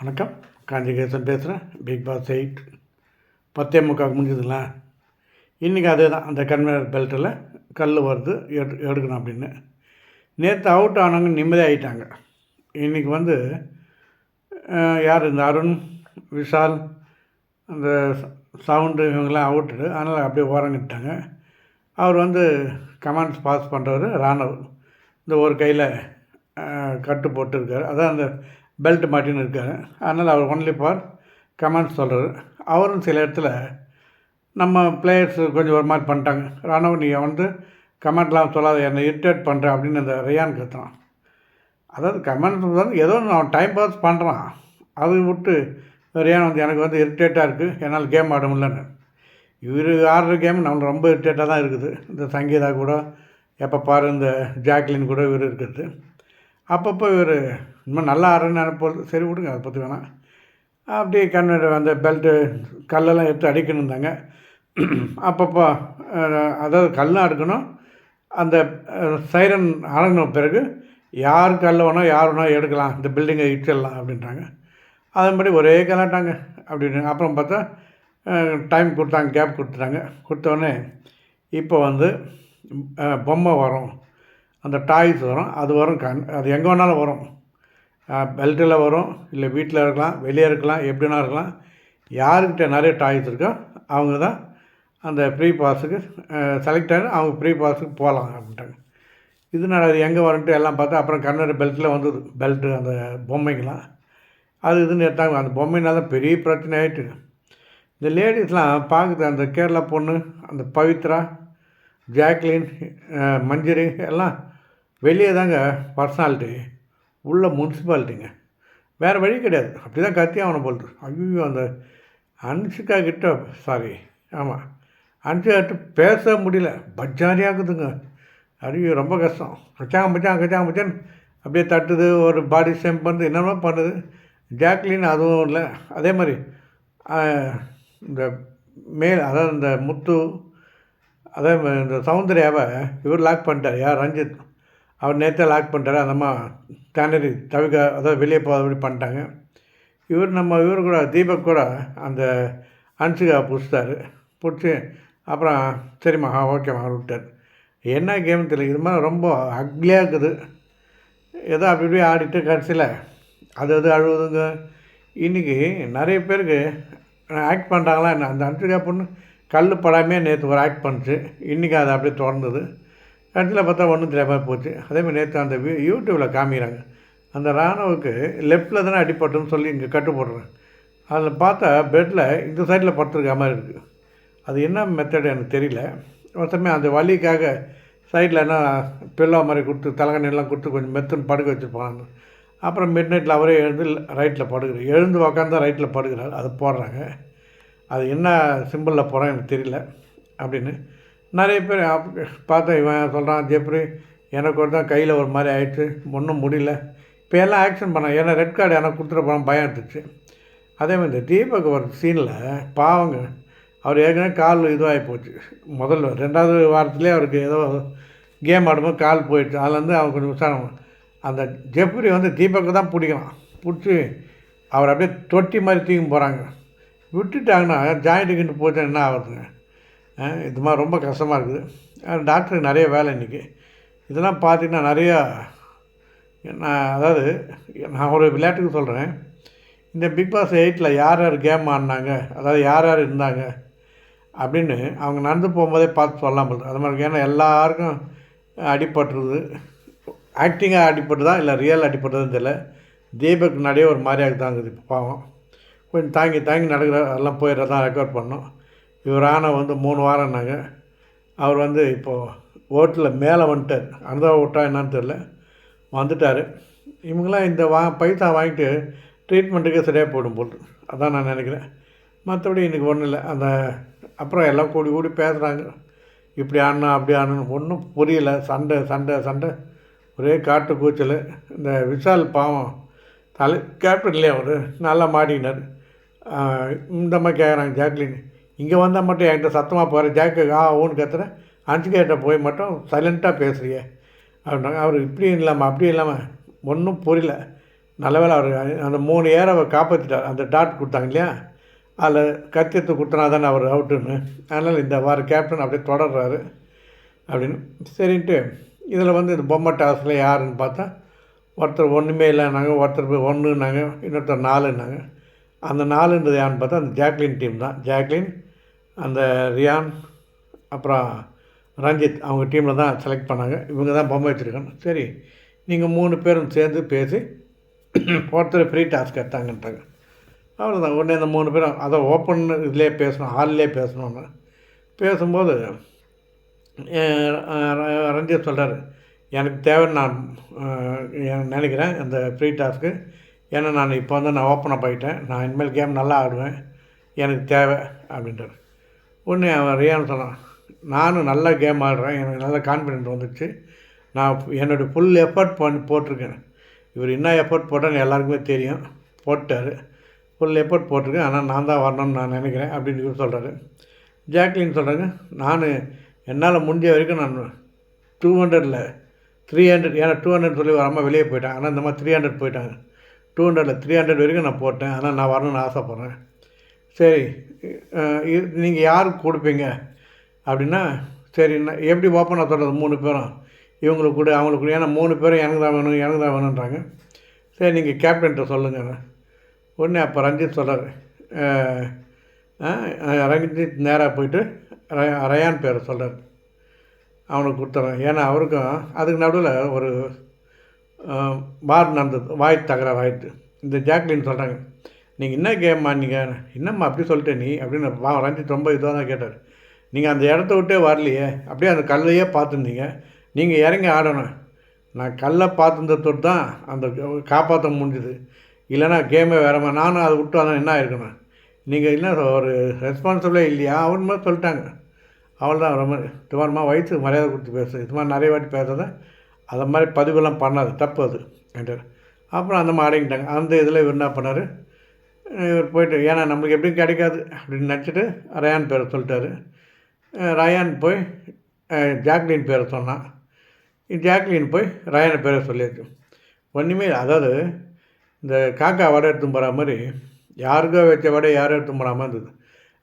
வணக்கம். காஞ்சிகேசன் பேசுகிறேன் big pass eight பத்தே முக்கால் முடிஞ்சதுங்களா? இன்றைக்கி அதே தான் அந்த கன்வேயர் பெல்ட்டில் கல் வருது. எடு எடுக்கணும் அப்படின்னு. நேற்று அவுட் ஆனவங்க நிம்மதியாக ஆகிட்டாங்க இன்றைக்கி வந்து யார்? இந்த அருண் விஷால் அந்த சவுண்டு இவங்கெல்லாம் அவுட்டு அதனால் அப்படியே ஓரங்கிட்டாங்க. அவர் வந்து கமெண்ட்ஸ் பாஸ் பண்ணுறவர் ராணவ். இந்த ஒரு கையில் கட்டு போட்டுருக்காரு. அதான் அந்த பெல்ட் மாட்டின்னு இருக்கார். அதனால் அவர் ஒன்லி ஃபார் கமெண்ட்ஸ் சொல்கிறார் அவரும் சில இடத்துல நம்ம பிளேயர்ஸ் கொஞ்சம் ஒரு மாதிரி பண்ணிட்டாங்க. ராணுவ நீ வந்து கமெண்ட்லாம் சொல்லாத என்னை இரிட்டேட் பண்ணுற அப்படின்னு அந்த ரியான் கத்துறான் அதாவது கமெண்ட்ஸ் வந்து ஏதோ ஒன்று அவன் டைம் பாஸ் பண்ணுறான் அதை விட்டு ரியான் வந்து எனக்கு வந்து இரிட்டேட்டாக இருக்குது என்னால் கேம் ஆட முடியலன்னு. இவர் ஆடுற கேம் நம்மளுக்கு ரொம்ப இரிட்டேட்டாக தான் இருக்குது. இந்த சங்கீதா கூட எப்போ பாரு இந்த ஜாக்லின் கூட இவர் இருக்குது அப்பப்போ இவர் இன்னும் நல்லா ஆடுறேன்னு நினைப்போது சரி விடுங்க அதை பற்றி வேணாம். அப்படியே கண்ணு அந்த பெல்ட்டு கல்லெல்லாம் எடுத்து அடிக்கணுந்தாங்க இருந்தாங்க. அப்பப்போ அதாவது கல்லும் அடுக்கணும் அந்த சைரன் அடங்கின பிறகு யார் கல்ல வேணால் யார் வேணால் எடுக்கலாம். இந்த பில்டிங்கை இடிச்சிடலாம் அப்படின்றாங்க. அதன்படி ஒரே கலாட்டாங்க அப்படின்னு. அப்புறம் பார்த்தா டைம் கொடுத்தாங்க கேப் கொடுத்துட்டாங்க. கொடுத்தோடனே இப்போ வந்து பொம்மை வரும். அந்த டாய்ஸ் வரும். அது வரும் கண் அது எங்கே வேணாலும் வரும். பெல்ட்டில் வரும் இல்லை வீட்டில் இருக்கலாம் வெளியே இருக்கலாம் எப்படினா இருக்கலாம். யாருக்கிட்ட நிறைய டாய்ஸ் இருக்கோ அவங்க தான் அந்த ப்ரீ பாஸுக்கு செலக்ட் ஆகி அவங்க ப்ரீ பாஸுக்கு போகலாம் அப்படின்ட்டாங்க. இதனால் அது எங்கே வரன்ட்டு எல்லாம் பார்த்தா அப்புறம் கண்ணர் பெல்ட்டில் வந்தது பெல்ட்டு அந்த பொம்மைங்களாம் அது இதுன்னு எடுத்தாங்க. அந்த பொம்மைனால பெரிய பிரச்சனை ஆகிட்டு இந்த லேடிஸ்லாம் பார்க்குது அந்த கேரளா பொண்ணு அந்த பவித்ரா ஜாக்லின் மஞ்சரி எல்லாம் வெளியே தாங்க பர்சனாலிட்டி. உள்ள முனிசிபாலிட்டிங்க. வேறு வழி கிடையாது. அப்படி தான் கத்தி அவனை போல் ஐயோ அந்த அன்சிக்கா கிட்ட சாரி ஆமாம் அன்ஷிகா பேச முடியல. பஜ்ஜாரியாகுதுங்க ஐயோ ரொம்ப கஷ்டம். கச்சாங்க மச்சான் கச்சான் மச்சான் அப்படியே தட்டுது ஒரு பாடி ஷேம் பண்ணுது என்னென்ன பண்ணுது. ஜாக்லின் அதுவும் இல்லை. அதே மாதிரி இந்த மேல் அதாவது இந்த முத்து அதே மாதிரி இந்த சௌந்தர்யாவை இவர் லாக் பண்ணிட்டார். யார் ரஞ்சித்? அவர் நேற்றே லாக் பண்ணிட்டாரு. அந்த அம்மா டேனரி தவிக்க அதாவது வெளியே போகாத அப்படி பண்ணிட்டாங்க. இவர் நம்ம இவர் கூட தீபக் கூட அந்த அன்சிகா பிடிச்சிட்டாரு. பிடிச்சி அப்புறம் சரிம்மா ஓகேம்மா அவர் விட்டார். என்ன கேம் தெரியல. இது மாதிரி ரொம்ப அக்லியாக இருக்குது. ஏதோ அப்படி இப்படி ஆடிட்டு கடைசியில் அது அது அழுவுதுங்க இன்றைக்கி நிறைய பேருக்கு ஆக்ட் பண்ணுறாங்களா என்ன? அந்த அன்சிகா பொண்ணு கல் படாமே நேற்று ஒரு ஆக்ட் பண்ணுச்சு. இன்றைக்கி அது அப்படியே தொடர்ந்தது கடைசியில் பார்த்தா ஒன்றும் தெரியாமல் போச்சு. அதேமாதிரி நேற்று அந்த வியூ யூடியூப்பில் காமிக்கிறாங்க. அந்த ராணுவுக்கு லெஃப்ட்டில் தானே அடிப்பட்டுன்னு சொல்லி இங்கே கட்டு போடுறேன் அதில் பார்த்தா பெட்டில் இந்த சைடில் படுத்துருக்க மாதிரி இருக்குது அது என்ன மெத்தட் எனக்கு தெரியல. மொத்தமே அந்த வலிக்காக சைடில் என்ன பில்லோ மாதிரி கொடுத்து தலைகண்ணெல்லாம் கொடுத்து கொஞ்சம் மெத்துன்னு படுக்க வச்சுருப்பாங்க. அப்புறம் மிட் நைட்டில் அவரே எழுந்து ரைட்டில் படுக்கிறார். எழுந்து உக்காந்து ரைட்டில் படுக்கிறார். அது போடுறாங்க. அது என்ன சிம்பிளில் போகிறோம் எனக்கு தெரியல. அப்படின்னு நிறைய பேர் அப்~ இவன் சொல்கிறான் ஜெப்ரி எனக்கு ஒரு தான் கையில் ஒரு மாதிரி ஆயிடுச்சு ஒன்றும் முடியல. இப்போ எல்லாம் ஆக்ஷன் பண்ணேன். ஏன்னா ரெட் கார்டு எனக்கு கொடுத்துட்டு போனால் பயம் எடுத்துச்சு. அதே மாதிரி இந்த தீபக் ஒரு சீனில் பாவங்க அவர் ஏற்கனவே கால் இதுவாகி போச்சு. முதல்ல ரெண்டாவது வாரத்துலேயே அவருக்கு ஏதோ கேம் ஆடும்போது கால் போயிடுச்சு. அதுலேருந்து அவன் கொஞ்சம் விசாரம் அந்த ஜெப்ரி வந்து தீபக்கு தான் பிடிக்கலாம். பிடிச்சி அவர் அப்படியே தொட்டி மாதிரி தூக்கி போகிறாங்க விட்டுட்டாங்கன்னா ஜாயிண்ட்டுக்கிட்டு போச்சு என்ன ஆகுதுங்க? இது மாதிரி ரொம்ப கஷ்டமாக இருக்குது. டாக்டருக்கு நிறைய வேலை இன்றைக்கி இதெல்லாம் பார்த்தீங்கன்னா நிறையா நான் அதாவது நான் ஒரு விளையாட்டுக்கு சொல்கிறேன் இந்த பிக் பாஸ் எயிட்டில் யார் யார் கேம் ஆடினாங்க அதாவது யார் யார் இருந்தாங்க அப்படின்னு அவங்க நடந்து போகும்போதே பார்த்து சொல்லாமல் அது மாதிரி ஏன்னா எல்லாருக்கும் அடிபட்டுருது. ஆக்டிங்காக அடிபட்டுதா இல்லை ரியல் அடிபட்டதுன்னு தெரியல. தீபக் நடைய ஒரு மாதிரியாக தாங்குது இப்போ பாவம். கொஞ்சம் தாங்கி தாங்கி நடக்கிற எல்லாம் போயிடுறதான் ரெக்கார்ட் பண்ணோம். இவர் ஆன வந்து மூணு வாரம்னாங்க. அவர் வந்து இப்போது ஓட்டில் மேலே வந்துட்டார். அந்த ஓட்டா என்னன்னு தெரில வந்துட்டார். இவங்களாம் இந்த வா பைசா வாங்கிட்டு ட்ரீட்மெண்ட்டுக்கே சரியாக போயிடும் போட்டு அதான் நான் நினைக்கிறேன். மற்றபடி இன்றைக்கி ஒன்றும் இல்லை. அந்த அப்புறம் எல்லாம் கூடி கூடி பேசுகிறாங்க இப்படி ஆடணும் அப்படி ஆடணும் ஒன்றும் புரியல. சண்டை சண்டை சண்டை. ஒரே காட்டு கூச்சல் இந்த விஷால் பாவம். தலை கேப்டன் இல்லையா அவர். நல்லா மாட்டிக்கினார் இந்த மாதிரி கேட்குறாங்க ஜாக்லின். இங்கே வந்தால் மட்டும் என்கிட்ட சத்தமாக போகிற ஜாக்கு ஆ ஓன்னு கத்துறேன் அஞ்சுக்கிட்ட போய் மட்டும் சைலண்ட்டாக பேசுகிறியே அப்படின்னாங்க. அவர் இப்படியும் இல்லாமல் அப்படியும் இல்லாமல் ஒன்றும் புரியல. நல்ல வேலை அவர் அந்த மூணு ஏரை காப்பாற்றிட்டார் அந்த டாட் கொடுத்தாங்க இல்லையா? அதில் கத்தியத்தை கொடுத்தனா தானே அவர் அவுட்டுன்னு அதனால் இந்த வார கேப்டன் அப்படியே தொடர்றாரு. அப்படின்னு. சரின்ட்டு இதில் வந்து இந்த பொம்மை டாஸில் யாருன்னு பார்த்தா ஒருத்தர் ஒன்றுமே இல்லைனாங்க ஒருத்தர் ஒன்றுன்னாங்க இன்னொருத்தர் நாலுன்னாங்க. அந்த நாலுன்றது யாருன்னு பார்த்தா அந்த ஜாக்லின் டீம் தான். ஜாக்லின் அந்த ரியான் அப்புறம் ரஞ்சித் அவங்க டீமில் தான் செலக்ட் பண்ணாங்க. இவங்க தான் பொம்மை வச்சுருக்காங்க. சரி நீங்கள் மூணு பேரும் சேர்ந்து பேசி ஒருத்தர் ஃப்ரீ டாஸ்க் எடுத்தாங்கன்றாங்க அவ்வளோதான் உடனே இந்த மூணு பேரும் அதை ஓப்பன் இதிலே பேசணும் ஹால்லே பேசணும்னு. பேசும்போது ரஞ்சித் சொல்கிறார் எனக்கு தேவை நான் நினைக்கிறேன். அந்த ஃப்ரீ டாஸ்க்கு ஏன்னா நான் இப்போ வந்து நான் ஓப்பன் அப் ஆகிட்டேன் நான் இனிமேல் கேம் நல்லா ஆடுவேன். எனக்கு தேவை அப்படின்றார். ஒன்று அவன் ரியான் சொன்னான் நானும் நல்லா கேம் ஆடுறேன் எனக்கு நல்ல கான்ஃபிடென்ட் வந்துடுச்சு நான் என்னுடைய ஃபுல் எஃபர்ட் பண்ணி போட்டிருக்கேன். இவர் என்ன எஃபர்ட் போட்டான்னு எல்லாருக்குமே தெரியும். போட்டார். ஃபுல் எஃபர்ட் போட்டிருக்கேன். ஆனால் நான் தான் வரணும்னு நான் நினைக்கிறேன் அப்படின்னு இவர் சொல்கிறாரு ஜாக்லின் சொல்கிறாங்க நான் என்னால் முடிஞ்ச வரைக்கும் நான் டூ ஹண்ட்ரடில் த்ரீ ஹண்ட்ரட் ஏன்னா டூ ஹண்ட்ரட் சொல்லி வராமல் வெளியே போயிட்டேன். ஆனால் இந்த மாதிரி த்ரீ ஹண்ட்ரட் போயிட்டாங்க. டூ ஹண்ட்ரடில் த்ரீ ஹண்ட்ரட் வரைக்கும் நான் போட்டேன். ஆனால் நான் வரணும்னு ஆசைப்பட்றேன். சரி நீங்கள் யாருக்கு கொடுப்பீங்க? அப்படின்னா சரி நான் எப்படி ஓப்பனாக சொல்கிறது மூணு பேரும். இவங்களுக்கு கூட அவங்களுக்கு ஏன்னா மூணு பேரும் எனக்கு தான் வேணும் எனக்கு தான் வேணுன்றாங்க. சரி நீங்கள் கேப்டன்கிட்ட சொல்லுங்க. உடனே அப்போ ரஞ்சித் சொல்கிறார் ரஞ்சித் நேராக போயிட்டு ரயான் பேரை சொல்கிறார் அவனுக்கு கொடுத்துட்றேன் ஏன்னா அவருக்கும் அதுக்கு நடுவில் ஒரு பார் நடந்தது. வாய் தகராறு ஆயிடுது இந்த ஜாக்லின் சொல்கிறாங்க நீங்கள் என்ன கேம்மா நீங்கள் என்னம்மா அப்படி சொல்லிட்டே நீ? அப்படின்னு வா ரஞ்சித் ரொம்ப இதாக தான் கேட்டார். நீங்கள் அந்த இடத்த விட்டே வரலையே அப்படியே அந்த கல்லையே பார்த்துருந்தீங்க. நீங்கள் இறங்கி ஆடணும். நான் கல்லை பார்த்துருந்ததோடு தான் அந்த காப்பாற்ற முடிஞ்சுது. இல்லைனா கேமே வேறமா நானும் அதை விட்டு வந்தேன் என்ன இருக்கணும் நீங்கள் என்ன ஒரு ரெஸ்பான்சிபிளே இல்லையா? அவன் மாதிரி சொல்லிட்டாங்க. அவள் தான் ரொம்ப இது மாதிரிமா மரியாதை கொடுத்து பேசு இது மாதிரி நிறைய வாட்டி பேசுறத அதை மாதிரி பதிவெல்லாம் பண்ணாது தப்பு அது என்றார் அப்புறம் அந்த மாதிரி அடங்கிட்டாங்க அந்த இதில் இவர் என்ன பண்ணார்? இவர் போயிட்டு ஏன்னா நம்மளுக்கு எப்படியும் கிடைக்காது அப்படின்னு நினச்சிட்டு ரயான் பேரை சொல்லிட்டாரு. ரயான் போய் ஜாக்லின் பேரை சொன்னான். ஜாக்லின் போய் ரயான் பேரை சொல்லியாச்சு. ஒன்றுமே அதாவது இந்த காக்கா வடை எடுத்து போகிற மாதிரி யாருக்கோ வச்ச வடை யாரும் எடுத்து போடாமல் இருந்தது.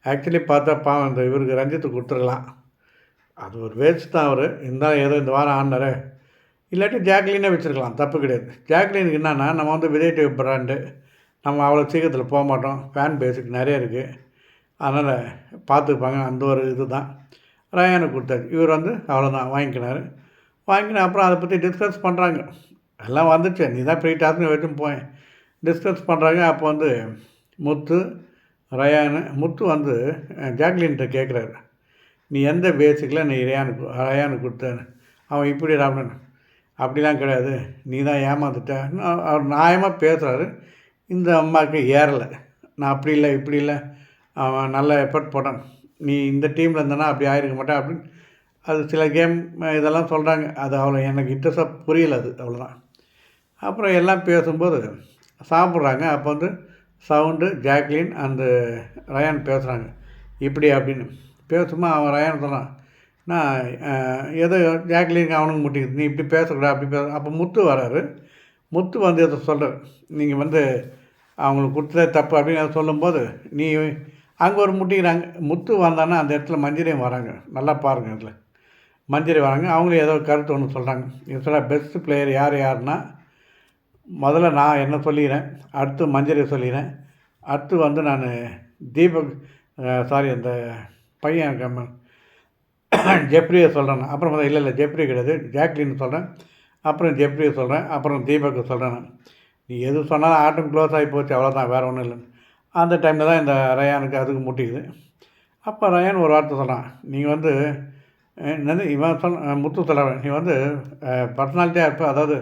ஆக்சுவலி பார்த்தா பாவம் இந்த இவருக்கு ரஞ்சித்து கொடுத்துருக்கலாம் அது ஒரு வேஸ்ட் தான் அவர். இருந்தாலும் ஏதோ இந்த வாரம் ஆடினாரு. இல்லாட்டி ஜாக்லினே வச்சுருக்கலாம். தப்பு கிடையாது. ஜாக்லினுக்கு என்னென்னா நம்ம வந்து விஜய் டிவி பிராண்டு நம்ம அவ்வளோ சீக்கிரத்தில் போக மாட்டோம். ஃபேன் பேஸுக்கு நிறைய இருக்குது அதனால் பார்த்துப்பாங்க. அந்த ஒரு இது தான் ரயானுக்கு கொடுத்தாரு. இவர் வந்து அவ்வளோதான் வாங்கிக்கினார். வாங்கின அப்புறம் அதை பற்றி டிஸ்கஸ் பண்ணுறாங்க எல்லாம் வந்துச்சு. நீ தான் ஃப்ரீ டாஸ்க்கு வச்சும் போய். டிஸ்கஸ் பண்ணுறாங்க அப்போ வந்து முத்து ரயானு முத்து வந்து ஜாக்லின்கிட்ட கேட்குறாரு. நீ எந்த பேசிக்கில் நீ ரயானுக்கு ரயானுக்கு கொடுத்தாரு? அவன் இப்படி ராமன். அப்படிலாம் கிடையாது. நீ தான் ஏமாந்துட்ட. அவர் நியாயமாக பேசுகிறாரு இந்த அம்மாவுக்கு ஏறலை. நான் அப்படி இல்லை இப்படி இல்லை. அவன் நல்ல எஃபர்ட் போட்டான். நீ இந்த டீமில் இருந்தனா அப்படி ஆயிருக்க மாட்டேன் அப்படின்னு அது சில கேம் இதெல்லாம் சொல்கிறாங்க அது அவ்வளோ எனக்கு இன்ட்ரெஸ்ட்டாக புரியல அது அவ்வளோதான் அப்புறம் எல்லாம் பேசும்போது சாப்பிட்றாங்க. அப்போ வந்து சவுண்டு ஜாக்லின் அந்த ரயான் பேசுகிறாங்க இப்படி அப்படின்னு. பேசுமா அவன் ரயான் சொன்னான் நான் ஏதோ ஜாக்லினுக்கு அவனுக்கு முட்டிக்குது நீ இப்படி பேசக்கூடாது அப்படி பேச. அப்போ முத்து வராரு. முத்து வந்து எதை சொல்கிறார் நீங்கள் வந்து அவங்களுக்கு கொடுத்ததே தப்பு அப்படின்னு சொல்லும்போது நீ அங்கே ஒரு முட்டிக்கிறாங்க முத்து வந்தான்னா அந்த இடத்துல மஞ்சரியும் வராங்க. நல்லா பாருங்கள் அதில். மஞ்சரி வராங்க. அவங்களும் ஏதோ கருத்து ஒன்று சொல்கிறாங்க இது சொல்ல பெஸ்ட்டு பிளேயர் யார் யாருன்னா முதல்ல நான் என்ன சொல்லிக்கிறேன் அடுத்து மஞ்சரி சொல்லிக்கிறேன். அடுத்து வந்து நான் தீபக் சாரி அந்த பையன் கம்மன் ஜெப்ரியை சொல்கிறேன் அப்புறம் பார்த்தா இல்லை இல்லை ஜெப்ரி கிடையாது. ஜாக்லின்னு சொல்கிறேன் அப்புறம் ஜெப்ரியை சொல்கிறேன் அப்புறம் தீபக் சொல்கிறேன் நான். நீ எது சொன்னாலும் ஆட்டம் க்ளோஸ் ஆகி போச்சு அவ்வளோதான் வேறு ஒன்றும் இல்லைன்னு. அந்த டைமில் தான் இந்த ரயானுக்கு அதுக்கு முட்டிக்குது. அப்போ ரயான் ஒரு வார்த்தை சொல்கிறான் நீங்கள் வந்து என்னது இவன் சொன்ன முத்து தலைவன் நீ வந்து பர்சனாலிட்டியாக இருப்ப அதாவது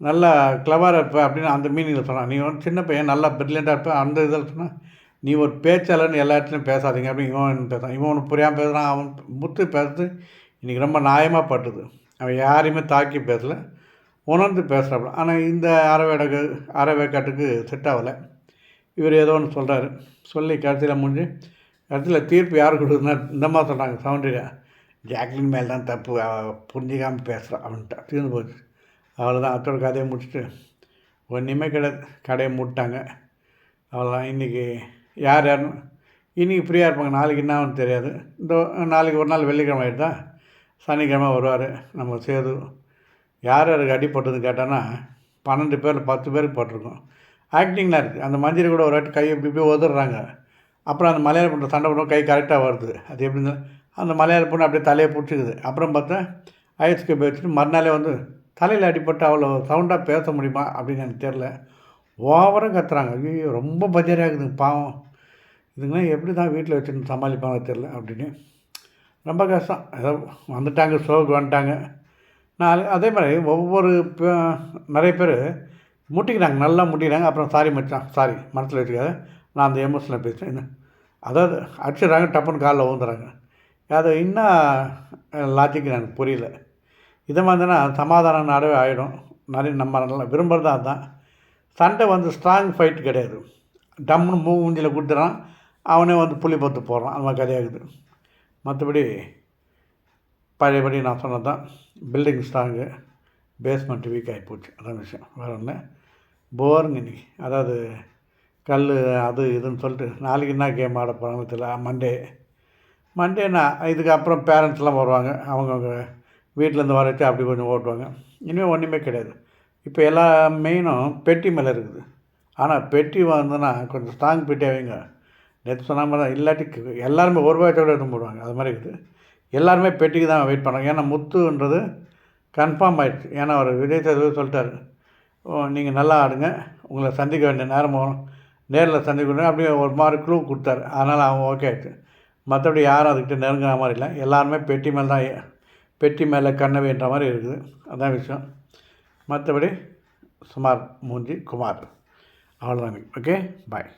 நல்லா கிளவராக இருப்ப அப்படின்னு அந்த மீனிங்கில் சொன்னான் நீ வந்து சின்ன பையன் நல்லா ப்ரில்லியண்ட்டாக இருப்ப அந்த இதில் சொன்னால் நீ ஒரு பேச்சாளர்னு எல்லா இடத்துலையும் பேசாதீங்க அப்படின்னு இவன் பேசுகிறான் இவன் ஒன்று புரியாமல் பேசுகிறான் அவன் முத்து பேசுறது இன்றைக்கி ரொம்ப நியாயமாக பட்டுது. அவன் யாரையுமே தாக்கி பேசலை. உணர்ந்து பேசுகிறாப்புல ஆனால் இந்த அறவேடகு அறவேக்காட்டுக்கு செட் ஆகலை இவர் ஏதோ ஒன்று சொல்கிறாரு சொல்லி கடைசியில் முடிஞ்சு கடைசியில் தீர்ப்பு யார் கொடுக்குதுன்னா இந்த மாதிரி சொல்கிறாங்க சவுண்டரியா ஜாக்லின் மேல் தான் தப்பு புரிஞ்சிக்காமல் பேசுகிறான் அப்படின்ட்டு. தீர்ந்து போச்சு. அவ்வளோதான் அத்தோட கதையை முடிச்சுட்டு ஒன்றுமே கிடையாது. கடையை மூட்டாங்க. அவ்வளோதான் இன்றைக்கி யார் யாருன்னு இன்றைக்கி ஃப்ரீயாக இருப்பாங்க. நாளைக்கு என்ன ஆகும்னு தெரியாது. இந்த நாளைக்கு ஒரு நாள் வெள்ளிக்கிழமை ஆகிடுதா சனிக்கிழமை வருவார். நம்ம சேது யார் யாருக்கு அடிப்பட்டதுன்னு கேட்டான்னா பன்னெண்டு பேர் பத்து பேருக்கு போட்டிருக்கோம். ஆக்டிங்லாம் இருக்குது அந்த மஞ்சள் கூட ஒரு வாட்டி கை இப்படி இப்படி உதறாங்க அப்புறம் அந்த மலையாள பொண்ணு சண்டை போடும் கை கரெக்டாக வருது. அது எப்படின்னு அந்த மலையாள பொண்ணு அப்படியே தலையை பிடிச்சிக்குது. அப்புறம் பார்த்தா ஐஸ்க்கு வச்சுட்டு மறுநாளே வந்து தலையில் அடிப்பட்டு அவ்வளோ சவுண்டாக பேச முடியுமா அப்படின்னு எனக்கு தெரில ஓவராக கத்துறாங்க. ஐயோ ரொம்ப பஜாரியாக இருக்குதுங்க பாவம். இதுங்களாம் எப்படி தான் வீட்டில் வச்சுன்னு சமாளிப்பாங்க தெரில அப்படின்னு. ரொம்ப கஷ்டம். ஏதோ வந்துட்டாங்க ஷோக்கு வந்துட்டாங்க. நான் அதே மாதிரி ஒவ்வொரு நிறைய பேர் முட்டிக்கிறாங்க நல்லா முட்டிக்கிறாங்க அப்புறம் சாரி மச்சான். சாரி மனசில் வச்சுக்காத. நான் அந்த எமோஷனில் பேசுகிறேன் அதாவது அடிச்சிடுறாங்க டப்புன்னு காலில் ஊந்துறாங்க அது இன்னும் லாஜிக் எனக்கு புரியல. இதை மாதிரினா சமாதான நாடவே ஆகிடும் நிறைய நம்ம நல்லா விரும்புகிறது அதுதான் சண்டை வந்து ஸ்ட்ராங் ஃபைட் கிடையாது. டம்னு மூஞ்சியில் கொடுத்துட்றான் கொடுத்துறான். அவனே வந்து புளி பத்து போடுறான். அந்த மாதிரி கதையாகுது. மற்றபடி பழையபடி நான் சொன்னது தான் பில்டிங் ஸ்ட்ராங்கு பேஸ்மெண்ட் வீக் ஆகி போச்சு அதான் விஷயம். வேறு ஒன்று போருங்க இன்றைக்கி அதாவது கல் அது இதுன்னு சொல்லிட்டு நாளைக்கு என்ன கேம் ஆட போகிறாங்க தெரியல. மண்டே மண்டேனா இதுக்கப்புறம் பேரண்ட்ஸ்லாம் வருவாங்க. அவங்கவுங்க வீட்டிலேருந்து வர வச்சு அப்படி கொஞ்சம் ஓட்டுவாங்க. இனிமேல் ஒன்றுமே கிடையாது. இப்போ எல்லா மெயினும் பெட்டி மேலே இருக்குது. ஆனால் பெட்டி வந்ததுன்னா கொஞ்சம் ஸ்ட்ராங் பெட்டியாக வைங்க. நேற்று சொன்ன மாதிரி தான் இல்லாட்டி எல்லாருமே ஒரு ரூபாய்த்தோட எடுத்து போடுவாங்க. அது மாதிரி இருக்குது. எல்லாருமே பெட்டிக்கு தான் வெயிட் பண்ணுறாங்க ஏன்னா முத்துன்றது கன்ஃபார்ம் ஆயிடுச்சு. ஏன்னா அவர் விஜய் சேதுபதி சொல்லிட்டாரு ஓ நீங்கள் நல்லா ஆடுங்க. உங்களை சந்திக்க வேண்டிய நேரம் வரும். நேரில் சந்திக்க வேண்டிய அப்படியே ஒரு மாதிரி க்ளூ கொடுத்தாரு. அதனால் அவன் ஓகே ஆயிடுச்சு. மற்றபடி யாரும் அதுக்கிட்ட நெருங்குற மாதிரி இல்லை. எல்லாருமே பெட்டி மேலே தான் பெட்டி மேலே கண்ணவைன்ற மாதிரி இருக்குது. அதான் விஷயம். மற்றபடி சுமார் மூஞ்சி குமார். அவ்வளோதான் ஓகே பாய்